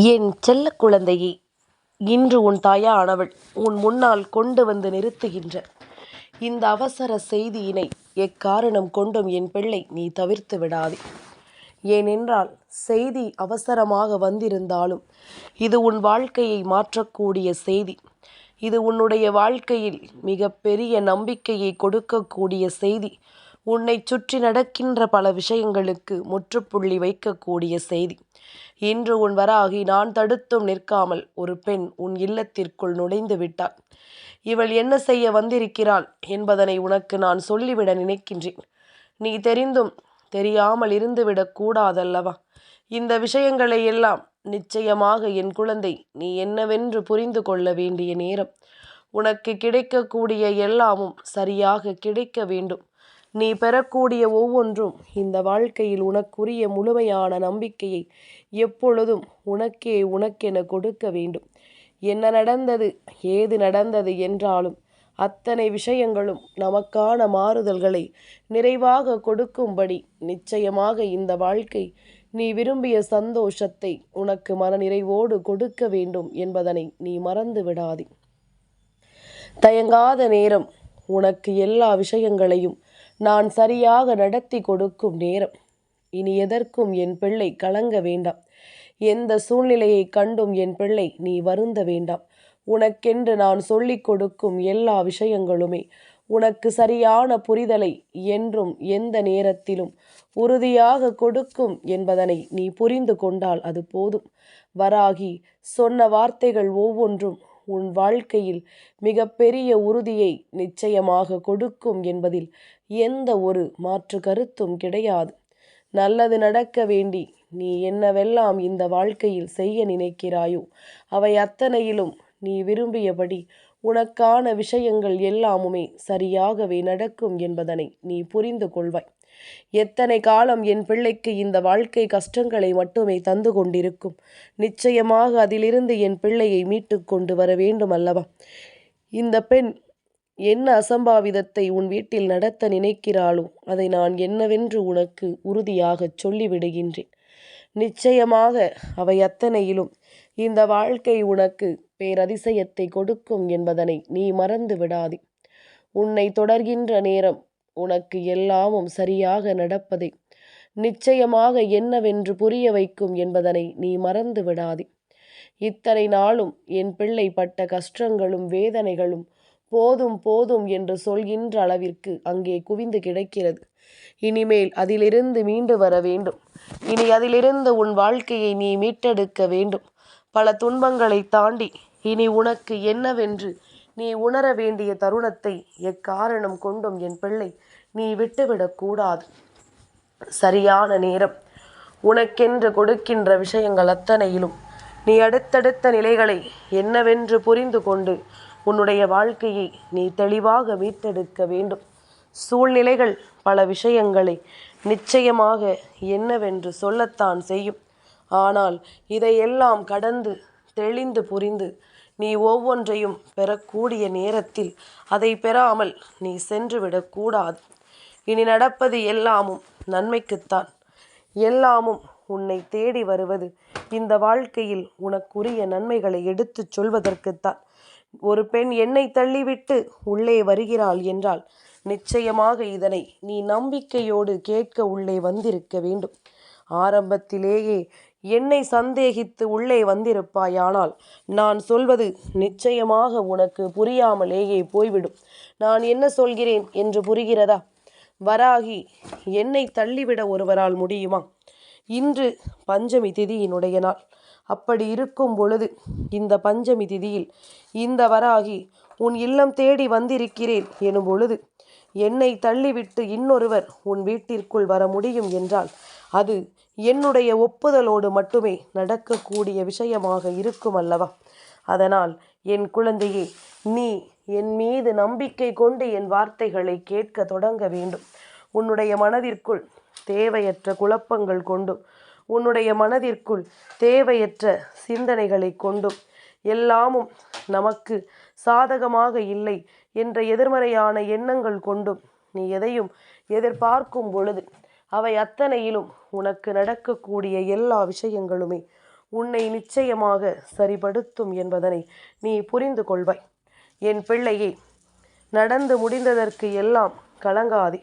என் செல்ல குழந்தையே இன்று உன் தாயானவள் உன் முன்னால் கொண்டு வந்து நிறுத்துகின்ற இந்த அவசர செய்தியினை எக்காரணம் கொண்டும் என் பிள்ளை நீ தவிர்த்து விடாதே. ஏனென்றால் செய்தி அவசரமாக வந்திருந்தாலும் இது உன் வாழ்க்கையை மாற்றக்கூடிய செய்தி. இது உன்னுடைய வாழ்க்கையில் மிகப்பெரிய நம்பிக்கையை கொடுக்கக்கூடிய செய்தி. உன்னை சுற்றி நடக்கின்ற பல விஷயங்களுக்கு முற்றுப்புள்ளி வைக்கக்கூடிய செய்தி. இன்று உன் வராகி நான் தடுத்தும் நிற்காமல் ஒரு பெண் உன் இல்லத்திற்குள் நுழைந்து விட்டாள். இவள் என்ன செய்ய வந்திருக்கிறாள் என்பதனை உனக்கு நான் சொல்லிவிட நினைக்கின்றேன். நீ தெரிந்தும் தெரியாமல் இருந்துவிடக் கூடாதல்லவா? இந்த விஷயங்களை எல்லாம் நிச்சயமாக என் குழந்தை நீ என்னவென்று புரிந்து கொள்ள வேண்டிய நேரம். உனக்கு கிடைக்கக்கூடிய எல்லாமும் சரியாக கிடைக்க வேண்டும். நீ பெறக்கூடிய ஒவ்வொன்றும் இந்த வாழ்க்கையில் உனக்குரிய முழுமையான நம்பிக்கையை எப்பொழுதும் உனக்கே உனக்கென கொடுக்க வேண்டும். என்ன நடந்தது ஏது நடந்தது என்றாலும் அத்தனை விஷயங்களும் நமக்கான மாறுதல்களை நிறைவாக கொடுக்கும்படி நிச்சயமாக இந்த வாழ்க்கை நீ விரும்பிய சந்தோஷத்தை உனக்கு மனநிறைவோடு கொடுக்க வேண்டும் என்பதனை நீ மறந்து விடாதே. தயங்காத நேரம் உனக்கு எல்லா விஷயங்களையும் நான் சரியாக நடத்தி கொடுக்கும் நேரம். இனி எதற்கும் என் பிள்ளை கலங்க வேண்டாம். எந்த சூழ்நிலையை கண்டும் என் பிள்ளை நீ வருந்த வேண்டாம். உனக்கென்று நான் சொல்லிக் கொடுக்கும் எல்லா விஷயங்களுமே உனக்கு சரியான புரிதலை என்றும் எந்த நேரத்திலும் உறுதியாக கொடுக்கும் என்பதனை நீ புரிந்து கொண்டால் அது போதும். வராகி சொன்ன வார்த்தைகள் ஒவ்வொன்றும் உன் வாழ்க்கையில் மிகப்பெரிய உறுதியை நிச்சயமாக கொடுக்கும் என்பதில் எந்த ஒரு மாற்று கருத்தும் கிடையாது. நல்லது நடக்க வேண்டி நீ என்னவெல்லாம் இந்த வாழ்க்கையில் செய்ய நினைக்கிறாயோ அவை அத்தனையிலும் நீ விரும்பியபடி உனக்கான விஷயங்கள் எல்லாமுமே சரியாகவே நடக்கும் என்பதனை நீ புரிந்து கொள்வாய். எத்தனை காலம் என் பிள்ளைக்கு இந்த வாழ்க்கை கஷ்டங்களை மட்டுமே தந்து கொண்டிருக்கும்? நிச்சயமாக அதிலிருந்து என் பிள்ளையை மீட்டு கொண்டு வர வேண்டும் அல்லவா? இந்த பெண் என்ன அசம்பாவிதத்தை உன் வீட்டில் நடத்த நினைக்கிறாளோ அதை நான் என்னவென்று உனக்கு உறுதியாகச் சொல்லிவிடுகின்றேன். நிச்சயமாக அவை அத்தனையிலும் இந்த வாழ்க்கை உனக்கு பேரதிசயத்தை கொடுக்கும் என்பதனை நீ மறந்து விடாதே உன்னை தொடர்கின்ற நேரம் உனக்கு எல்லாமும் சரியாக நடப்பதை. நிச்சயமாக என்னவென்று புரிய வைக்கும் என்பதனை நீ மறந்து விடாதே. இத்தனை நாளும் என் பிள்ளை பட்ட கஷ்டங்களும் வேதனைகளும் போதும் போதும் என்று சொல்கின்ற அளவிற்கு அங்கே குவிந்து கிடக்கிறது. இனிமேல் அதிலிருந்து மீண்டு வர வேண்டும். இனி அதிலிருந்து உன் வாழ்க்கையை நீ மீட்டெடுக்க வேண்டும். பல துன்பங்களை தாண்டி இனி உனக்கு என்னவென்று நீ உணர வேண்டிய தருணத்தை எக்காரணம் கொண்டும் என் பிள்ளை நீ விட்டுவிடக்கூடாது சரியான நேரம். உனக்கென்று கொடுக்கின்ற விஷயங்கள் அத்தனையிலும் நீ அடுத்தடுத்த நிலைகளை என்னவென்று புரிந்து கொண்டு உன்னுடைய வாழ்க்கையை நீ தெளிவாக மீட்டெடுக்க வேண்டும். சூழ்நிலைகள் பல விஷயங்களை நிச்சயமாக என்னவென்று சொல்லத்தான் செய்யும். ஆனால் இதையெல்லாம் கடந்து தெளிந்து புரிந்து நீ ஒவ்வொன்றையும் பெறக்கூடிய நேரத்தில் அதை பெறாமல் நீ சென்று விடக்கூடாது இனி நடப்பது எல்லாமும் நன்மைக்குத்தான். எல்லாமும் உன்னை தேடி வருவது இந்த வாழ்க்கையில் உனக்குரிய நன்மைகளை எடுத்துச் சொல்வதற்குத்தான். ஒரு பெண் என்னை தள்ளிவிட்டு உள்ளே வருகிறாள் என்றால் நிச்சயமாக இதனை நீ நம்பிக்கையோடு கேட்க உள்ளே வந்திருக்க வேண்டும். ஆரம்பத்திலேயே என்னை சந்தேகித்து உள்ளே வந்திருப்பாயானால் நான் சொல்வது நிச்சயமாக உனக்கு புரியாமலேயே போய்விடும். நான் என்ன சொல்கிறேன் என்று புரிகிறதா? வராகி என்னை தள்ளிவிட ஒருவரால் முடியுமா? இன்று பஞ்சமி திதியினுடைய நாள். அப்படி இருக்கும் பொழுது இந்த பஞ்சமி திதியில் இந்த வராகி உன் இல்லம் தேடி வந்திருக்கிறேன் எனும் பொழுது என்னை தள்ளிவிட்டு இன்னொருவர் உன் வீட்டிற்குள் வர முடியும் என்றால் அது என்னுடைய ஒப்புதலோடு மட்டுமே நடக்கக்கூடிய விஷயமாக இருக்கும் அல்லவா? அதனால் என் குழந்தையே நீ என் மீது நம்பிக்கை கொண்டு என் வார்த்தைகளை கேட்க தொடங்க வேண்டும். உன்னுடைய மனதிற்குள் தேவையற்ற குழப்பங்கள் கொண்டும் உன்னுடைய மனதிற்குள் தேவையற்ற சிந்தனைகளை கொண்டும் எல்லாமும் நமக்கு சாதகமாக இல்லை என்ற எதிர்மறையான எண்ணங்கள் கொண்டும் நீ எதையும் எதிர்பார்க்கும் பொழுது அவை அத்தனையிலும் உனக்கு நடக்கக்கூடிய எல்லா விஷயங்களுமே உன்னை நிச்சயமாக சரிபடுத்தும் என்பதனை நீ புரிந்து கொள்வாய். என் பிள்ளையே நடந்து முடிந்ததற்கு எல்லாம் கலங்காதே.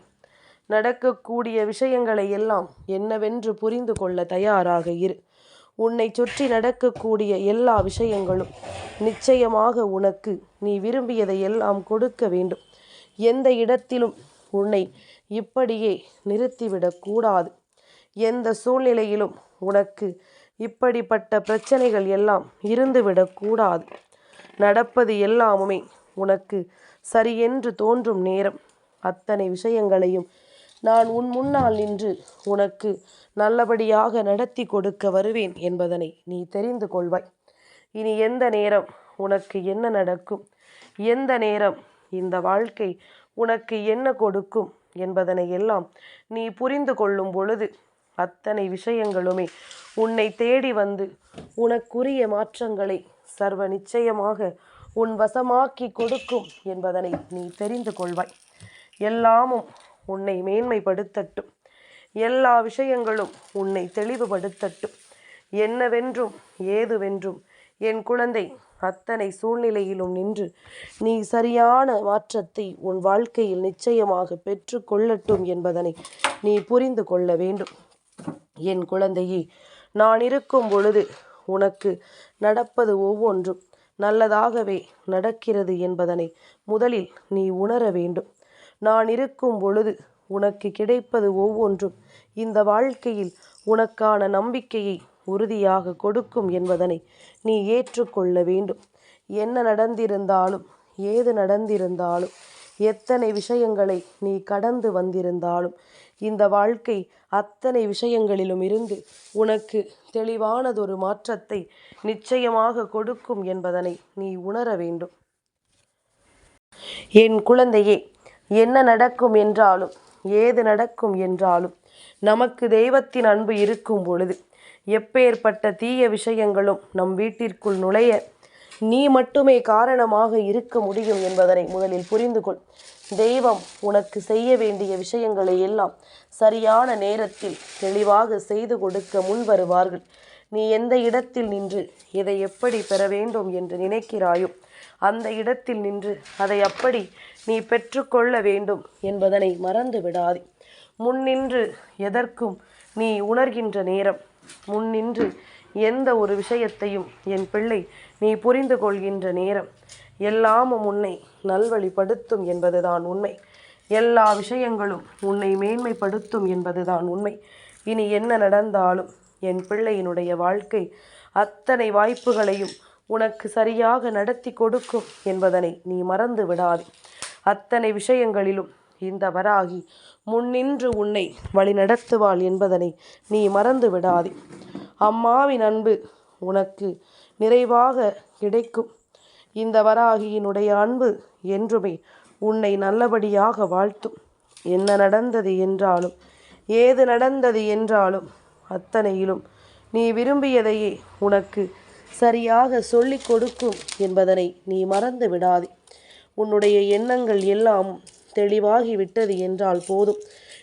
நடக்கக்கூடிய விஷயங்களை எல்லாம் என்னவென்று புரிந்து கொள்ள தயாராக இரு. உன்னை சுற்றி நடக்கக்கூடிய எல்லா விஷயங்களும் நிச்சயமாக உனக்கு நீ விரும்பியதை எல்லாம் கொடுக்க வேண்டும். எந்த இடத்திலும் உன்னை இப்படியே நிறுத்திவிடக்கூடாது. எந்த சூழ்நிலையிலும் உனக்கு இப்படிப்பட்ட பிரச்சனைகள் எல்லாம் இருந்துவிடக்கூடாது. நடப்பது எல்லாமுமே உனக்கு சரியென்று தோன்றும் நேரம். அத்தனை விஷயங்களையும் நான் உன் முன்னால் நின்று உனக்கு நல்லபடியாக நடத்தி கொடுக்க வருவேன் என்பதனை நீ தெரிந்து கொள்வாய். இனி எந்த நேரம் உனக்கு என்ன நடக்கும்? எந்த நேரம் இந்த வாழ்க்கை உனக்கு என்ன கொடுக்கும்? என்பதனை எல்லாம் நீ புரிந்து கொள்ளும் பொழுது அத்தனை விஷயங்களுமே உன்னை தேடி வந்து உனக்குரிய மாற்றங்களை சர்வ நிச்சயமாக உன் வசமாக்கி கொடுக்கும் என்பதனை நீ தெரிந்து கொள்வாய். எல்லாமும் உன்னை மேன்மைப்படுத்தட்டும். எல்லா விஷயங்களும் உன்னை தெளிவுபடுத்தட்டும். என்னவென்றும் ஏதுவென்றும் என் குழந்தை அத்தனை சூழ்நிலையிலும் நின்று நீ சரியான மாற்றத்தை உன் வாழ்க்கையில் நிச்சயமாக பெற்று கொள்ளட்டும் என்பதனை நீ புரிந்து கொள்ள வேண்டும். என் குழந்தையே நான் இருக்கும் பொழுது உனக்கு நடப்பது ஒவ்வொன்றும் நல்லதாகவே நடக்கிறது என்பதனை முதலில் நீ உணர வேண்டும். நான் இருக்கும் பொழுது உனக்கு கிடைப்பது ஒவ்வொன்றும் இந்த வாழ்க்கையில் உனக்கான நம்பிக்கையை உறுதியாக கொடுக்கும் என்பதனை நீ ஏற்றுக்கொள்ள வேண்டும். என்ன நடந்திருந்தாலும் ஏது நடந்திருந்தாலும் எத்தனை விஷயங்களை நீ கடந்து வந்திருந்தாலும் இந்த வாழ்க்கை அத்தனை விஷயங்களிலும் இருந்து உனக்கு தெளிவானதொரு மாற்றத்தை நிச்சயமாக கொடுக்கும் என்பதனை நீ உணர வேண்டும். என் குழந்தையே என்ன நடக்கும் என்றாலும் ஏது நடக்கும் என்றாலும் நமக்கு தெய்வத்தின் அன்பு இருக்கும் பொழுது எப்பேற்பட்ட தீய விஷயங்களும் நம் வீட்டிற்குள் நுழைய நீ மட்டுமே காரணமாக இருக்க முடியும் என்பதனை முதலில் புரிந்து கொள். தெய்வம் உனக்கு செய்ய வேண்டிய விஷயங்களை எல்லாம் சரியான நேரத்தில் தெளிவாக செய்து கொடுக்க முன் வருவார்கள். நீ எந்த இடத்தில் நின்று இதை எப்படி பெற வேண்டும் என்று நினைக்கிறாயோ அந்த இடத்தில் நின்று அதை அப்படி நீ பெற்றுக்கொள்ள வேண்டும் என்பதனை மறந்து விடாதே முன்னின்று எதற்கும் நீ உணர்கின்ற நேரம் முன்னின்று எந்த ஒரு விஷயத்தையும் என் பிள்ளை நீ புரிந்து கொள்கின்ற நேரம் எல்லாமும் உன்னை நல்வழிப்படுத்தும் என்பதுதான் உண்மை. எல்லா விஷயங்களும் உன்னை மேன்மைப்படுத்தும் என்பதுதான் உண்மை. இனி என்ன நடந்தாலும் என் பிள்ளையினுடைய வாழ்க்கை அத்தனை வாய்ப்புகளையும் உனக்கு சரியாக நடத்தி கொடுக்கும் என்பதனை நீ மறந்து விடாது. அத்தனை விஷயங்களிலும் இந்த வராகி முன்னின்று உன்னை வழிநடத்துவாள் என்பதனை நீ மறந்து விடாதே. அம்மாவின் அன்பு உனக்கு நிறைவாக கிடைக்கும். இந்த வராகியினுடைய அன்பு என்றுமே உன்னை நல்லபடியாக வாழ்த்தும். என்ன நடந்தது என்றாலும் ஏது நடந்தது என்றாலும் அத்தனையிலும் நீ விரும்பியதையே உனக்கு சரியாக சொல்லிக் கொடுக்கும் என்பதனை நீ மறந்து விடாதே. உன்னுடைய எண்ணங்கள் எல்லாம் தெளிவாகிவிட்டது என்றால் போதும்.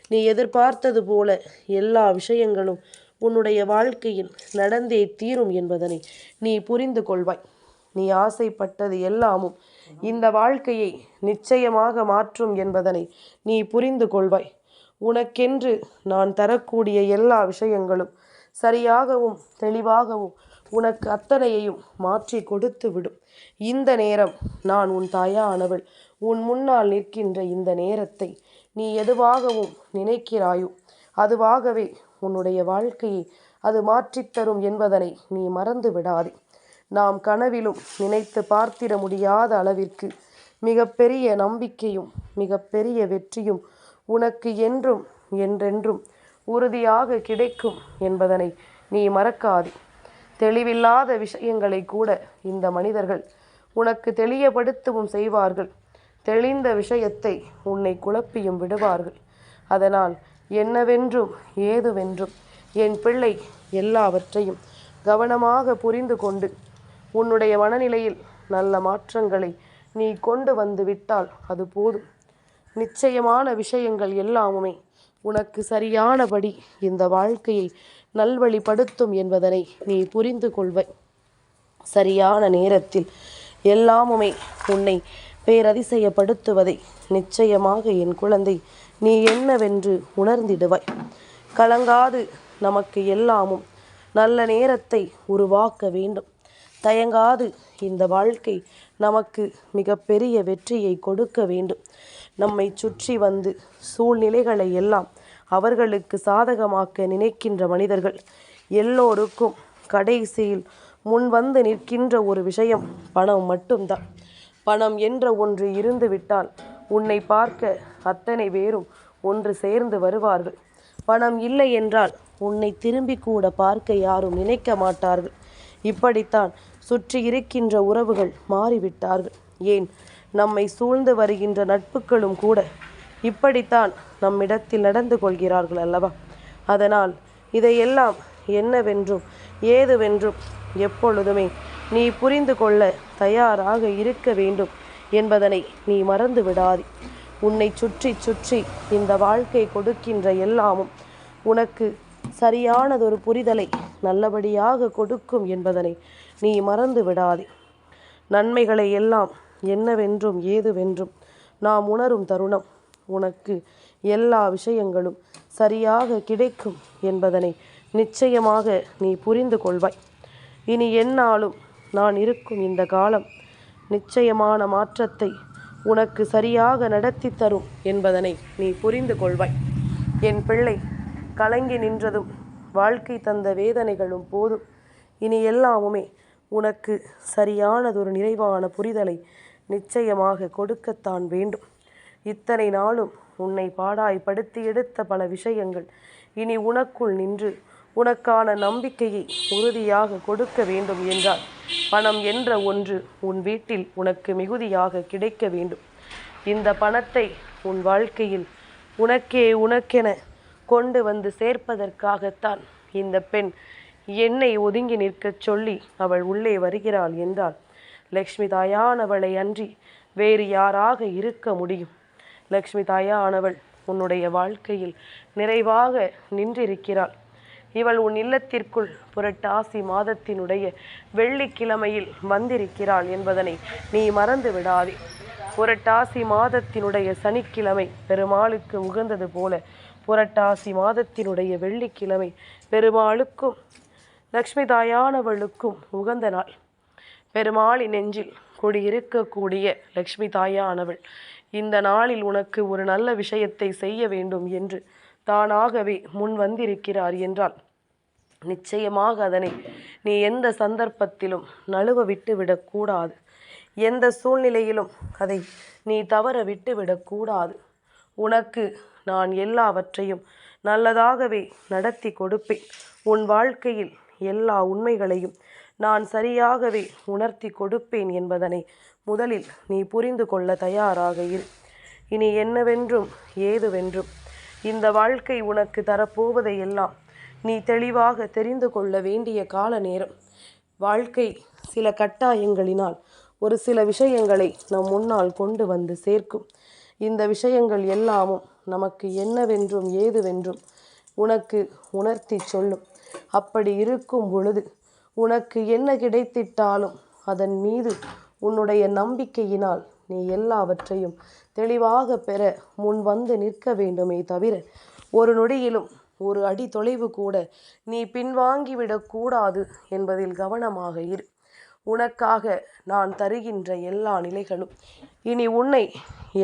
நீ எதிர்பார்த்தது போல எல்லா விஷயங்களும் உன்னுடைய வாழ்க்கையில் நடந்தே தீரும் என்பதனை நீ புரிந்து கொள்வாய். நீ ஆசைப்பட்டது எல்லாமும் இந்த வாழ்க்கையை நிச்சயமாக மாற்றும் என்பதனை நீ புரிந்து கொள்வாய். உனக்கென்று நான் தரக்கூடிய எல்லா விஷயங்களும் சரியாகவும் தெளிவாகவும் உனக்கு அத்தனையையும் மாற்றி கொடுத்து விடும் இந்த நேரம் நான் உன் தாயானவள். உன் முன்னால் நிற்கின்ற இந்த நேரத்தை நீ எதுவாகவும் நினைக்கிறாயோ அதுவாகவே உன்னுடைய வாழ்க்கையை அது மாற்றித்தரும் என்பதனை நீ மறந்து விடாதே. நாம் கனவிலும் நினைத்து பார்த்திட முடியாத அளவிற்கு மிகப்பெரிய நம்பிக்கையும் மிகப்பெரிய வெற்றியும் உனக்கு என்றும் என்றென்றும் உறுதியாக கிடைக்கும் என்பதனை நீ மறக்காதே. தெளிவில்லாத விஷயங்களை கூட இந்த மனிதர்கள் உனக்கு தெளியப்படுத்தவும் செய்வார்கள். தெளிந்த விஷயத்தை உன்னை குழப்பியும் விடுவார்கள். அதனால் என்னவென்றும் ஏதுவென்றும் என் பிள்ளை எல்லாவற்றையும் கவனமாக புரிந்து கொண்டு உன்னுடைய மனநிலையில் நல்ல மாற்றங்களை நீ கொண்டு வந்து விட்டால் அது போதும். நிச்சயமான விஷயங்கள் எல்லாமுமே உனக்கு சரியானபடி இந்த வாழ்க்கையை நல்வழிப்படுத்தும் என்பதனை நீ புரிந்து கொள்வாய். சரியான நேரத்தில் எல்லாமுமே உன்னை பேரதிசயப்படுத்துவதை. நிச்சயமாக என் குழந்தை நீ என்னவென்று உணர்ந்திடுவாய். கலங்காது நமக்கு எல்லாமும். நல்ல நேரத்தை உருவாக்க வேண்டும். தயங்காது இந்த வாழ்க்கை நமக்கு மிகப்பெரிய வெற்றியை கொடுக்க வேண்டும். நம்மை சுற்றி வந்து சூழ்நிலைகளை எல்லாம் அவர்களுக்கு சாதகமாக்க நினைக்கின்ற மனிதர்கள் எல்லோருக்கும் கடைசியில் முன் வந்து நிற்கின்ற ஒரு விஷயம் பணம் மட்டும்தான். பணம் என்ற ஒன்று இருந்துவிட்டால் உன்னை பார்க்க அத்தனை பேரும் ஒன்று சேர்ந்து வருவார்கள். பணம் இல்லை என்றால் உன்னை திரும்பி கூட பார்க்க யாரும் நினைக்க மாட்டார்கள். இப்படித்தான் சுற்றி இருக்கின்ற உறவுகள் மாறிவிட்டார்கள். ஏன்? நம்மை சூழ்ந்து வருகின்ற நட்புகளும் கூட இப்படித்தான் நம்மிடத்தில் நடந்து கொள்கிறார்கள் அல்லவா? அதனால் இதையெல்லாம் என்னவென்றும் ஏதுவென்றும் எப்பொழுதுமே நீ புரிந்து கொள்ள தயாராக இருக்க வேண்டும் என்பதனை நீ மறந்து விடாதே. உன்னை சுற்றி சுற்றி இந்த வாழ்க்கை கொடுக்கின்ற எல்லாமும் உனக்கு சரியானதொரு புரிதலை நல்லபடியாக கொடுக்கும் என்பதனை நீ மறந்து விடாதே. நன்மைகளை எல்லாம் என்னவென்றும் ஏதுவென்றும் நாம் உணரும் தருணம் உனக்கு எல்லா விஷயங்களும் சரியாக கிடைக்கும் என்பதனை நிச்சயமாக நீ புரிந்து கொள்வாய். இனி என்னாலும் நான் இருக்கும் இந்த காலம் நிச்சயமான மாற்றத்தை உனக்கு சரியாக நடத்தி தரும் என்பதனை நீ புரிந்து கொள்வாய். என் பிள்ளை கலங்கி நின்றதும் வாழ்க்கை தந்த வேதனைகளும் போதும். இனி எல்லாமுமே உனக்கு சரியானதொரு நிறைவான புரிதலை நிச்சயமாக கொடுக்கத்தான் வேண்டும். இத்தனை நாளும் உன்னை பாடாய்படுத்தி எடுத்த பல விஷயங்கள் இனி உனக்குள் நின்று உனக்கான நம்பிக்கையை உறுதியாக கொடுக்க வேண்டும் என்றால் பணம் என்ற ஒன்று உன் வீட்டில் உனக்கு மிகுதியாக கிடைக்க வேண்டும். இந்த பணத்தை உன் வாழ்க்கையில் உனக்கே உனக்கென கொண்டு வந்து சேர்ப்பதற்காகத்தான் இந்த பெண் என்னை ஒதுங்கி நிற்கச் சொல்லி அவள் உள்ளே வருகிறாள் என்றால் லக்ஷ்மி தாயானவளை அன்றி வேறு யாராக இருக்க முடியும்? லக்ஷ்மி தாயானவள் உன்னுடைய வாழ்க்கையில் நிறைவாக நின்றிருக்கிறாள். இவள் உன் இல்லத்திற்குள் புரட்டாசி மாதத்தினுடைய வெள்ளிக்கிழமையில் வந்திருக்கிறாள் என்பதனை நீ மறந்து விடாதே. புரட்டாசி மாதத்தினுடைய சனிக்கிழமை பெருமாளுக்கு உகந்தது போல புரட்டாசி மாதத்தினுடைய வெள்ளிக்கிழமை பெருமாளுக்கும் லக்ஷ்மி தாயானவளுக்கும் உகந்த நாள். பெருமாளின் நெஞ்சில் குடியிருக்கக்கூடிய லக்ஷ்மி தாயானவள் இந்த நாளில் உனக்கு ஒரு நல்ல விஷயத்தை செய்ய வேண்டும் என்று தானாகவே முன் வந்திருக்கிறார் என்றால் நிச்சயமாக அதனை நீ எந்த சந்தர்ப்பத்திலும் நழுவ விட்டு விடக்கூடாது எந்த சூழ்நிலையிலும் அதை நீ தவற விட்டு விடக்கூடாது உனக்கு நான் எல்லாவற்றையும் நல்லதாகவே நடத்தி கொடுப்பேன். உன் வாழ்க்கையில் எல்லா உண்மைகளையும் நான் சரியாகவே உணர்த்தி கொடுப்பேன் என்பதனை முதலில் நீ புரிந்து கொள்ள தயாராக இரு. இனி என்னவென்றும் ஏதுவென்றும் இந்த வாழ்க்கை உனக்கு தரப்போவதையெல்லாம் நீ தெளிவாக தெரிந்து கொள்ள வேண்டிய கால நேரம். வாழ்க்கை சில கட்டாயங்களினால் ஒரு சில விஷயங்களை நம் முன்னால் கொண்டு வந்து சேர்க்கும். இந்த விஷயங்கள் எல்லாமும் நமக்கு என்னவென்றும் ஏதுவென்றும் உனக்கு உணர்த்தி சொல்லும். அப்படி இருக்கும் பொழுது உனக்கு என்ன கிடைத்திட்டாலும் அதன் மீது உன்னுடைய நம்பிக்கையினால் நீ எல்லாவற்றையும் தெளிவாக பெற முன் வந்து நிற்க வேண்டுமே தவிர ஒரு நொடியிலும் ஒரு அடி தொலைவு கூட நீ பின்வாங்கிவிடக்கூடாது என்பதில் கவனமாக இரு. உனக்காக நான் தருகின்ற எல்லா நிலைகளும் இனி உன்னை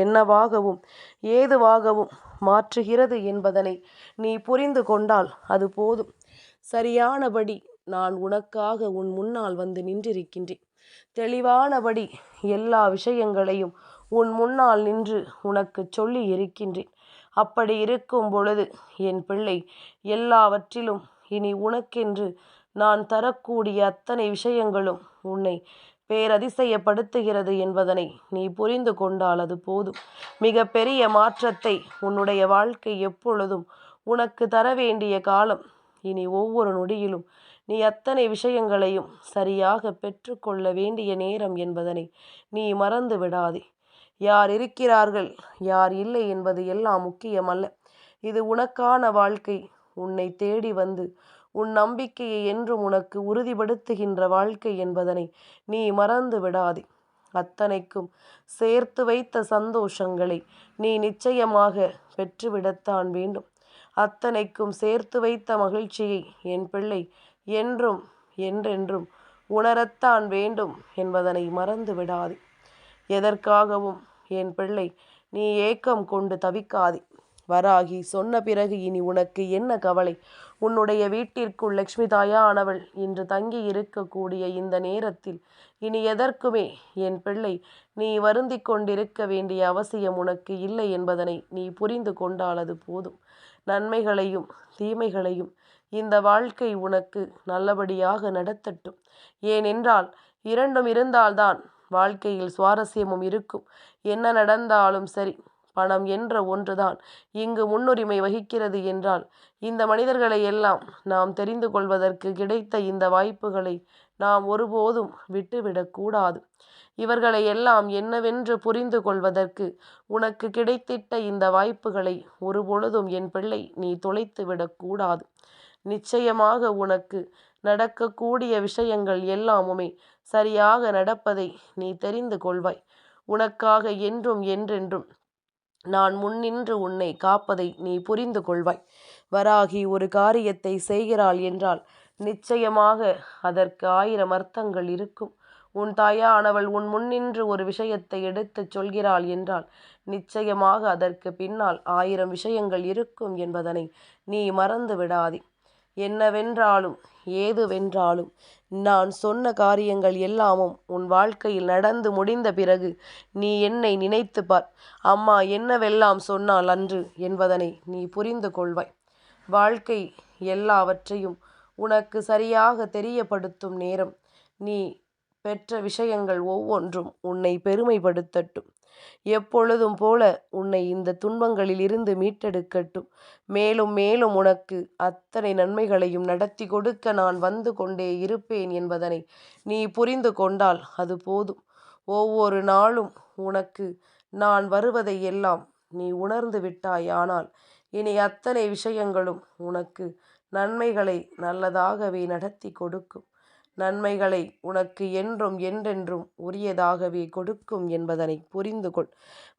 என்னவாகவும் ஏதுவாகவும் மாற்றுகிறது என்பதனை நீ புரிந்து கொண்டால் அது போதும். சரியானபடி நான் உனக்காக உன் முன்னால் வந்து நின்றிருக்கின்றேன். தெளிவானபடி எல்லா விஷயங்களையும் உன் முன்னால் நின்று உனக்கு சொல்லி இருக்கின்றேன் அப்படி இருக்கும் பொழுது என் பிள்ளை எல்லாவற்றிலும் இனி உனக்கென்று நான் தரக்கூடிய அத்தனை விஷயங்களும் உன்னை பேரதிசயப்படுத்துகிறது என்பதனை நீ புரிந்து கொண்டால் அது போதும். மிக பெரிய மாற்றத்தை உன்னுடைய வாழ்க்கை எப்பொழுதும் உனக்கு தர வேண்டிய காலம். இனி ஒவ்வொரு நொடியிலும் நீ அத்தனை விஷயங்களையும் சரியாக பெற்றுக்கொள்ள வேண்டிய நேரம் என்பதனை நீ மறந்து விடாதே. யார் இருக்கிறார்கள்? யார் இல்லை என்பது எல்லாம் முக்கியமல்ல. இது உனக்கான வாழ்க்கை. உன்னை தேடி வந்து உன் நம்பிக்கையை என்றும் உனக்கு உறுதிப்படுத்துகின்ற வாழ்க்கை என்பதனை நீ மறந்து விடாதே. அத்தனைக்கும் சேர்த்து வைத்த சந்தோஷங்களை நீ நிச்சயமாக பெற்றுவிடத்தான் வேண்டும். அத்தனைக்கும் சேர்த்து வைத்த மகிழ்ச்சியை என் பிள்ளை என்றும் என்றென்றும் உணரத்தான் வேண்டும் என்பதனை மறந்து விடாதே. எதற்காகவும் என் பிள்ளை நீ ஏக்கம் கொண்டு தவிக்காதே. வராகி சொன்ன பிறகு இனி உனக்கு என்ன கவலை? உன்னுடைய வீட்டிற்குள் லக்ஷ்மி தாயானவள் இன்று தங்கி இருக்கக்கூடிய இந்த நேரத்தில் இனி எதற்குமே என் பிள்ளை நீ வருந்தி கொண்டிருக்க வேண்டிய அவசியம் உனக்கு இல்லை என்பதனை நீ புரிந்து கொண்டாலது போதும். நன்மைகளையும் தீமைகளையும் இந்த வாழ்க்கை உனக்கு நல்லபடியாக நடத்தட்டும். ஏனென்றால் இரண்டும் இருந்தால்தான் வாழ்க்கையில் சுவாரஸ்யமும் இருக்கும். என்ன நடந்தாலும் சரி பணம் என்ற ஒன்றுதான். இங்கு முன்னுரிமை வகிக்கிறது என்றால் இந்த மனிதர்களை எல்லாம் நாம் தெரிந்து கொள்வதற்கு கிடைத்த இந்த வாய்ப்புகளை நாம் ஒருபோதும் விட்டுவிடக்கூடாது இவர்களை எல்லாம் என்னவென்று புரிந்து கொள்வதற்கு உனக்கு கிடைத்திட்ட இந்த வாய்ப்புகளை ஒருபொழுதும் என் பிள்ளை நீ தொலைத்து விடக்கூடாது நிச்சயமாக உனக்கு நடக்கக்கூடிய விஷயங்கள் எல்லாமுமே சரியாக நடப்பதை நீ தெரிந்து கொள்வாய். உனக்காக என்றும் என்றென்றும் நான் முன்னின்று உன்னை காப்பதை நீ புரிந்து கொள்வாய். வராகி ஒரு காரியத்தை செய்கிறாள் என்றால் நிச்சயமாக அதற்கு ஆயிரம் அர்த்தங்கள் இருக்கும். உன் தாயானவள் உன் முன்னின்று ஒரு விஷயத்தை எடுத்துச் சொல்கிறாள் என்றால் நிச்சயமாக அதற்கு பின்னால் ஆயிரம் விஷயங்கள் இருக்கும் என்பதனை நீ மறந்து விடாதே என்னவென்றாலும் ஏதுவென்றாலும் நான் சொன்ன காரியங்கள் எல்லாமும் உன் வாழ்க்கையில் நடந்து முடிந்த பிறகு நீ என்னை நினைத்து பார். அம்மா என்னவெல்லாம் சொன்னால் அன்று என்பதனை நீ புரிந்து கொள்வாய். வாழ்க்கை எல்லாவற்றையும் உனக்கு சரியாக தெரியப்படுத்தும் நேரம். நீ பெற்ற விஷயங்கள் ஒவ்வொன்றும் உன்னை பெருமைப்படுத்தட்டும். எப்பொழுதும் போல உன்னை இந்த துன்பங்களில் இருந்து மீட்டெடுக்கட்டும். மேலும் மேலும் உனக்கு அத்தனை நன்மைகளையும் நடத்தி கொடுக்க நான் வந்து கொண்டே இருப்பேன் என்பதனை நீ புரிந்து கொண்டால் அது போதும். ஒவ்வொரு நாளும் உனக்கு நான் வருவதை எல்லாம் நீ உணர்ந்து விட்டாய் ஆனால் இனி அத்தனை விஷயங்களும் உனக்கு நன்மைகளை நல்லதாகவே நடத்தி கொடுக்கும். நன்மைகளை உனக்கு என்றும் என்றென்றும் உரியதாகவே கொடுக்கும் என்பதனை புரிந்து கொள்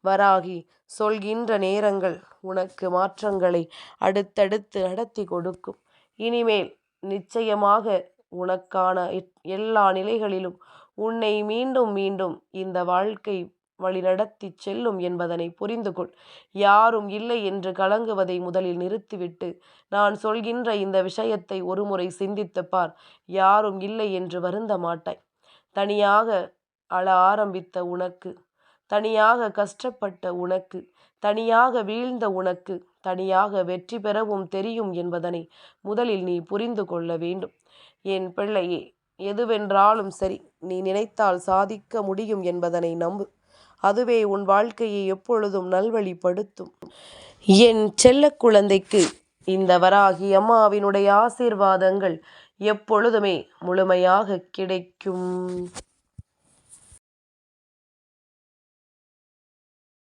வராகி சொல்கின்ற நேரங்கள் உனக்கு மாற்றங்களை அடுத்தடுத்து நடத்தி கொடுக்கும். இனிமேல் நிச்சயமாக உனக்கான எல்லா நிலைகளிலும் உன்னை மீண்டும் மீண்டும் இந்த வாழ்க்கை வழிநடத்தி செல்லும் என்பதனை புரிந்து கொள் யாரும் இல்லை என்று கலங்குவதை முதலில் நிறுத்திவிட்டு நான் சொல்கின்ற இந்த விஷயத்தை ஒருமுறை சிந்தித்து பார். யாரும் இல்லை என்று வருந்த மாட்டாய். தனியாக அழ ஆரம்பித்த உனக்கு தனியாக கஷ்டப்பட்ட உனக்கு தனியாக வீழ்ந்த உனக்கு தனியாக வெற்றி பெறவும் தெரியும் என்பதனை முதலில் நீ புரிந்து கொள்ள வேண்டும். என் பிள்ளையே எதுவென்றாலும் சரி நீ நினைத்தால் சாதிக்க முடியும் என்பதனை நம்பு. அதுவே உன் வாழ்க்கையை எப்பொழுதும் நல்வழிப்படுத்தும். என் செல்ல குழந்தைக்கு இந்த வராகி அம்மாவினுடைய ஆசீர்வாதங்கள் எப்பொழுதுமே முழுமையாக கிடைக்கும்.